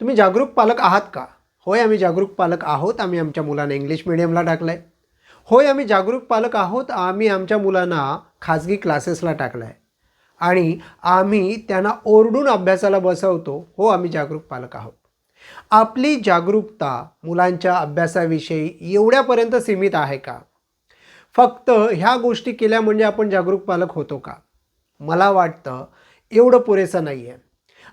तुम्ही जागरूक पालक आहात का? होय आम्ही जागरूक पालक आहोत. आम्ही आमच्या मुलांना इंग्लिश मिडियमला टाकलं आहे होय आम्ही जागरूक पालक आहोत. आम्ही आमच्या मुलांना खाजगी क्लासेसला टाकलं आहे आणि आम्ही त्यांना ओरडून अभ्यासाला बसवतो. हो आम्ही जागरूक पालक आहोत. आपली जागरूकता मुलांच्या अभ्यासाविषयी एवढ्यापर्यंत सीमित आहे का? फक्त ह्या गोष्टी केल्या म्हणजे आपण जागरूक पालक होतो का? मला वाटतं एवढं पुरेसं नाही आहे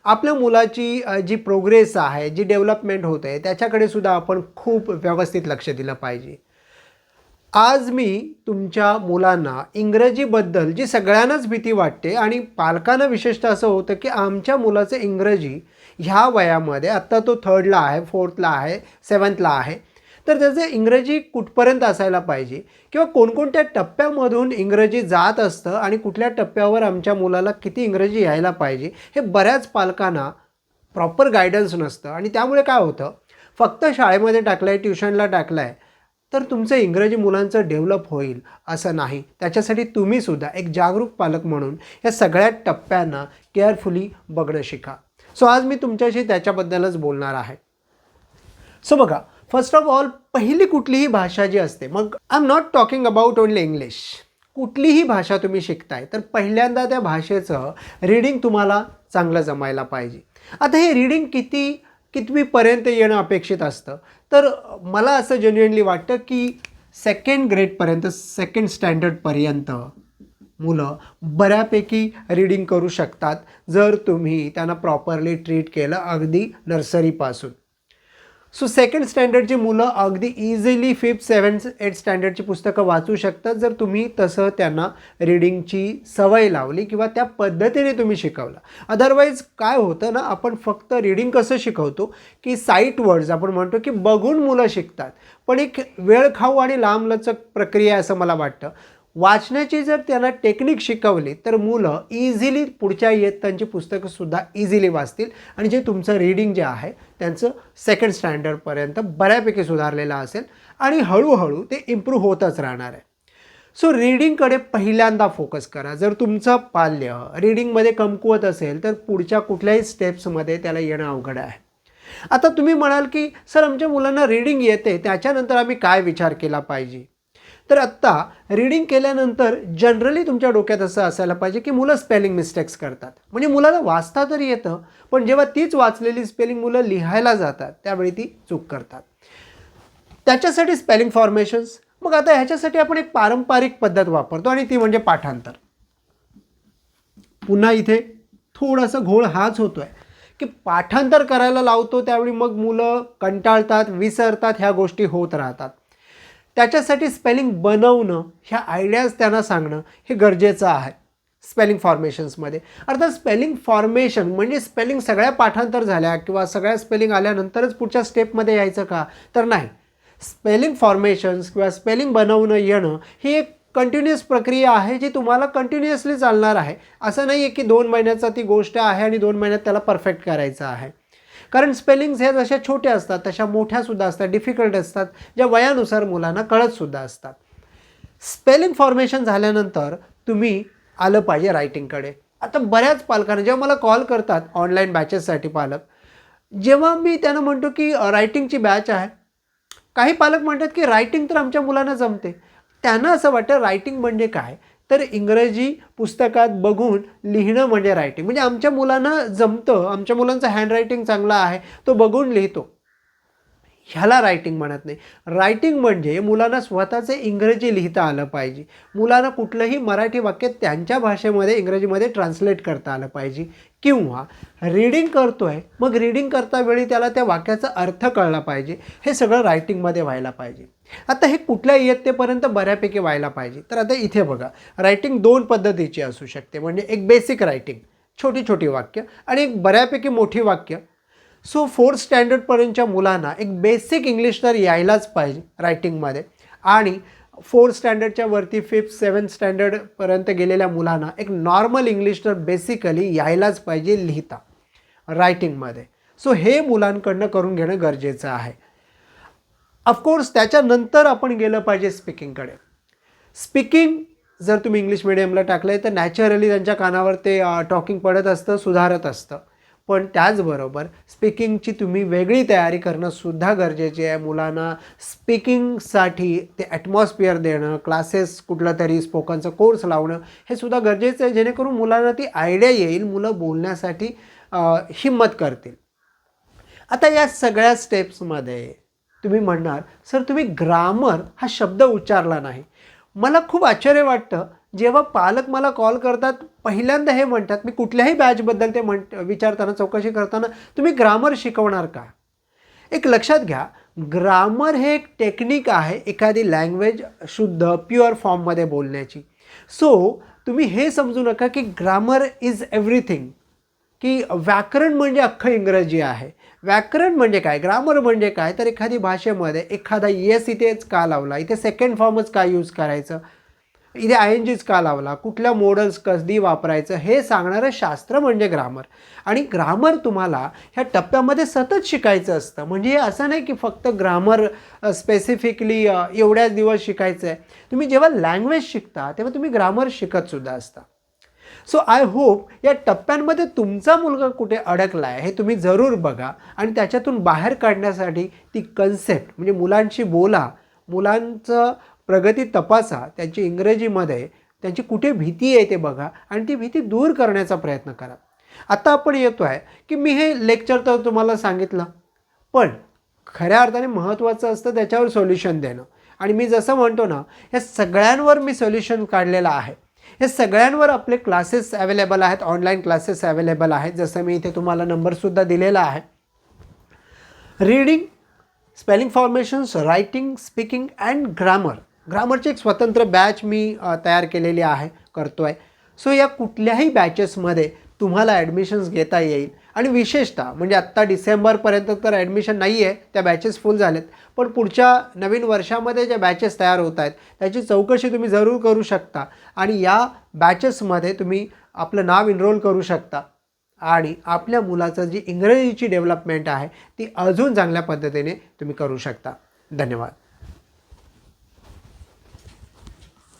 आपल्या मुलाची जी प्रोग्रेस आहे जी डेव्हलपमेंट होत आहे त्याच्याकडे सुद्धा आपण खूप व्यवस्थित लक्ष दिलं पाहिजे. आज मी तुमच्या मुलांना इंग्रजीबद्दल जी सगळ्यांनाच भीती वाटते आणि पालकांना विशेषतः असं होतं की आमच्या मुलाचं इंग्रजी ह्या वयामध्ये आत्ता तो थर्डला आहे फोर्थला आहे सेवन्थला आहे तर त्याचं इंग्रजी कुठपर्यंत असायला पाहिजे? किंवा कोणकोणत्या टप्प्यामधून इंग्रजी जात असतं आणि कुठल्या टप्प्यावर आमच्या मुलाला किती इंग्रजी यायला पाहिजे? हे बऱ्याच पालकांना प्रॉपर गायडन्स नसतं. आणि त्यामुळे काय होतं? फक्त शाळेमध्ये टाकलं आहे ट्युशनला टाकलं आहे तर तुमचं इंग्रजी मुलांचं डेव्हलप होईल असं नाही. त्याच्यासाठी तुम्हीसुद्धा एक जागरूक पालक म्हणून या सगळ्या टप्प्यांना केअरफुली बघणं शिका. सो आज मी तुमच्याशी त्याच्याबद्दलच बोलणार आहे. सो बघा फर्स्ट ऑफ ऑल पहिली कुठलीही भाषा जी असते मग I am not talking about only English कुठलीही भाषा तुम्ही शिकताय तर पहिल्यांदा त्या भाषेचं रीडिंग तुम्हाला चांगलं जमायला पाहिजे. आता हे रीडिंग किती कितवीपर्यंत येणं अपेक्षित असतं? तर मला असं जेन्युअनली वाटतं की सेकंड ग्रेडपर्यंत सेकंड स्टँडर्डपर्यंत मुलं बऱ्यापैकी रीडिंग करू शकतात जर तुम्ही त्यांना प्रॉपरली ट्रीट केलं अगदी नर्सरीपासून सो सेकंड स्टँडर्डची मुलं अगदी इझिली फिफ्थ सेवन्थ एट स्टँडर्डची पुस्तकं वाचू शकतात. जर तुम्ही तसं त्यांना रीडिंगची सवय लावली किंवा त्या पद्धतीने तुम्ही शिकवलं. अदरवाईज काय होतं ना आपण फक्त रीडिंग कसं शिकवतो? की साईट वर्ड्स आपण म्हणतो की बघून मुलं शिकतात. पण एक वेळ खाऊ आणि लांबलचक प्रक्रिया आहे असं मला वाटतं. वाचण्याची जर त्यांना टेक्निक शिकवली तर मुलं इझिली पुढच्या इयत्तांची पुस्तकंसुद्धा इझिली वाचतील. आणि जे तुमचं रीडिंग जे आहे त्यांचं सेकंड स्टँडर्डपर्यंत बऱ्यापैकी सुधारलेलं असेल. आणि हळूहळू ते इम्प्रूव्ह होतच राहणार आहे. सो रीडिंगकडे पहिल्यांदा फोकस करा. जर तुमचं पाल्य रीडिंगमध्ये कमकुवत असेल तर पुढच्या कुठल्याही स्टेप्समध्ये त्याला येणं अवघड आहे. आता तुम्ही म्हणाल की सर आमच्या मुलांना रीडिंग येते त्याच्यानंतर आम्ही काय विचार केला पाहिजे? तर आत्ता रीडिंग केल्यानंतर जनरली तुमच्या डोक्यात असं असायला पाहिजे की मुलं स्पेलिंग मिस्टेक्स करतात. म्हणजे मुलाला वाचता तरी येतं पण जेव्हा तीच वाचलेली स्पेलिंग मुलं लिहायला जातात त्यावेळी ती चूक करतात. त्याच्यासाठी स्पेलिंग फॉर्मेशन्स मग आता ह्याच्यासाठी आपण एक पारंपरिक पद्धत वापरतो आणि ती म्हणजे पाठांतर. पुन्हा इथे थोडासा घोळ हाच होतो आहे की पाठांतर करायला लावतो त्यावेळी मग मुलं कंटाळतात विसरतात ह्या गोष्टी होत राहतात. त्याच्यासाठी स्पेलिंग बनवणं ह्या आयडियाज त्यांना सांगणं हे गरजेचं आहे. स्पेलिंग फॉर्मेशन्समध्ये अर्थात स्पेलिंग फॉर्मेशन म्हणजे स्पेलिंग सगळ्या पाठांतर झाल्या किंवा सगळ्या स्पेलिंग आल्यानंतरच पुढच्या स्टेपमध्ये यायचं का? तर नाही. स्पेलिंग फॉर्मेशन्स किंवा स्पेलिंग बनवणं येणं ही एक कंटिन्युअस प्रक्रिया आहे जी तुम्हाला कंटिन्युअसली चालणार आहे. असं नाही आहे की दोन महिन्याचा ती गोष्ट आहे आणि दोन महिन्यात त्याला परफेक्ट करायचं आहे. कारण स्पेलिंग्स ह्या जशा छोट्या असतात तशा मोठ्यासुद्धा असतात डिफिकल्ट असतात ज्या वयानुसार मुलांना कळतसुद्धा असतात. स्पेलिंग फॉर्मेशन झाल्यानंतर तुम्ही आलं पाहिजे रायटिंगकडे आता बऱ्याच पालकांना जेव्हा मला कॉल करतात ऑनलाईन बॅचेससाठी पालक जेव्हा मी त्यांना म्हणतो की रायटिंगची बॅच आहे. काही पालक म्हणतात की रायटिंग तर आमच्या मुलांना जमते. त्यांना असं वाटतं रायटिंग म्हणजे काय? तर इंग्रजी पुस्तकात बघून लिहिणं म्हणजे रायटिंग म्हणजे आमच्या मुलांना जमतं. आमच्या मुलांचं हँडरायटिंग चांगलं आहे तो बघून लिहितो. ह्याला रायटिंग म्हणत नाही. रायटिंग म्हणजे मुलांना स्वतःचे इंग्रजी लिहिता आलं पाहिजे. मुलांना कुठलंही मराठी वाक्य त्यांच्या भाषेमध्ये इंग्रजीमध्ये ट्रान्सलेट करता आलं पाहिजे. किंवा रीडिंग आहे मग रीडिंग करता वेळी त्याला त्या वाक्याचा अर्थ कळला पाहिजे. हे सगळं रायटिंगमध्ये व्हायला पाहिजे. आता हे कुठल्या इयत्तेपर्यंत बऱ्यापैकी व्हायला पाहिजे? तर आता इथे बघा रायटिंग दोन पद्धतीची असू शकते. म्हणजे एक बेसिक रायटिंग छोटी छोटी वाक्य आणि एक बऱ्यापैकी मोठी वाक्य. सो फोर्थ स्टँडर्डपर्यंतच्या मुलांना एक बेसिक इंग्लिश तर यायलाच पाहिजे रायटिंगमध्ये आणि फोर्थ स्टँडर्डच्या वरती फिफ्थ सेवन्थ स्टँडर्डपर्यंत गेलेल्या मुलांना एक नॉर्मल इंग्लिश तर बेसिकली यायलाच पाहिजे लिहिता रायटिंगमध्ये सो हे मुलांकडनं करून घेणं गरजेचं आहे. ऑफकोर्स त्याच्यानंतर आपण गेलं पाहिजे स्पीकिंगकडे स्पीकिंग जर तुम्ही इंग्लिश मिडियमला टाकलं आहे तर नॅचरली त्यांच्या कानावर ते टॉकिंग पडत असतं सुधारत असतं. पण त्याचबरोबर स्पीकिंगची तुम्ही वेगळी तयारी करणं सुद्धा गरजेचे आहे. मुलांना स्पीकिंगसाठी ते ॲटमॉस्फिअर देणं क्लासेस कुठला तरी स्पोकनचा कोर्स लावणं हे सुद्धा गरजेचं आहे. जेणेकरून मुलांना ती आयडिया येईल मुलं बोलण्यासाठी हिंमत करतील. आता या सगळ्या स्टेप्समध्ये तुम्ही म्हणणार सर तुम्ही ग्रामर हा शब्द उच्चारला नाही. मला खूप आश्चर्य वाटतं जेव्हा पालक मला कॉल करतात पहिल्यांदा हे म्हणतात मी कुठल्याही बॅचबद्दल ते म्हण विचारताना चौकशी करताना तुम्ही ग्रामर शिकवणार का? एक लक्षात घ्या ग्रामर हे एक टेक्निक आहे एखादी लँग्वेज शुद्ध प्युअर फॉर्ममध्ये बोलण्याची. सो तुम्ही हे समजू नका की ग्रामर इज एव्हरीथिंग. की व्याकरण म्हणजे अख्खं इंग्रजी आहे. व्याकरण म्हणजे काय? ग्रामर म्हणजे काय? तर एखादी भाषेमध्ये एखादा येस इथेच का लावला? इथे सेकंड फॉर्मच का यूज करायचं? इथे आय एन जीच का लावला? कुठल्या मॉडल्स कधी वापरायचं? हे सांगणारं शास्त्र म्हणजे ग्रामर आणि ग्रामर तुम्हाला ह्या टप्प्यामध्ये सतत शिकायचं असतं. म्हणजे हे असं नाही की फक्त ग्रामर स्पेसिफिकली एवढ्याच दिवस शिकायचं आहे तुम्ही जेव्हा लँग्वेज शिकता तेव्हा तुम्ही ग्रामर शिकतसुद्धा असता. सो आय होप या टप्प्यांमध्ये तुमचा मुलगा कुठे अडकला आहे हे तुम्ही जरूर बघा आणि त्याच्यातून बाहेर काढण्यासाठी ती कन्सेप्ट म्हणजे मुलांशी बोला मुलांचं प्रगती तपासा त्यांची इंग्रजीमध्ये त्यांची कुठे भीती आहे ते बघा आणि ती भीती दूर करण्याचा प्रयत्न करा. आता आपण येतो आहे की मी हे लेक्चर तर तुम्हाला सांगितलं पण खऱ्या अर्थाने महत्त्वाचं असतं त्याच्यावर सोल्युशन देणं. आणि मी जसं म्हणतो ना या सगळ्यांवर मी सोल्युशन काढलेलं आहे. हे सगळ्यांवर आपले क्लासेस अवेलेबल आहेत ऑनलाईन क्लासेस अवेलेबल आहेत. जसं मी इथे तुम्हाला नंबरसुद्धा दिलेला आहे. Reading spelling formations writing speaking and grammar ग्रामरची एक स्वतंत्र बॅच मी तयार केलेली आहे करतो आहे सो या कुठल्याही बॅचेसमध्ये तुम्हाला ॲडमिशन्स घेता येईल. आणि विशेषतः म्हणजे आत्ता डिसेंबरपर्यंत तर ॲडमिशन नाही आहे त्या बॅचेस फुल झालेत. पण पुढच्या नवीन वर्षामध्ये ज्या बॅचेस तयार होत आहेत त्याची चौकशी तुम्ही जरूर करू शकता. आणि या बॅचेसमध्ये तुम्ही आपलं नाव इनरोल करू शकता. आणि आपल्या मुलाचं जी इंग्रजीची डेव्हलपमेंट आहे ती अजून चांगल्या पद्धतीने तुम्ही करू शकता. धन्यवाद.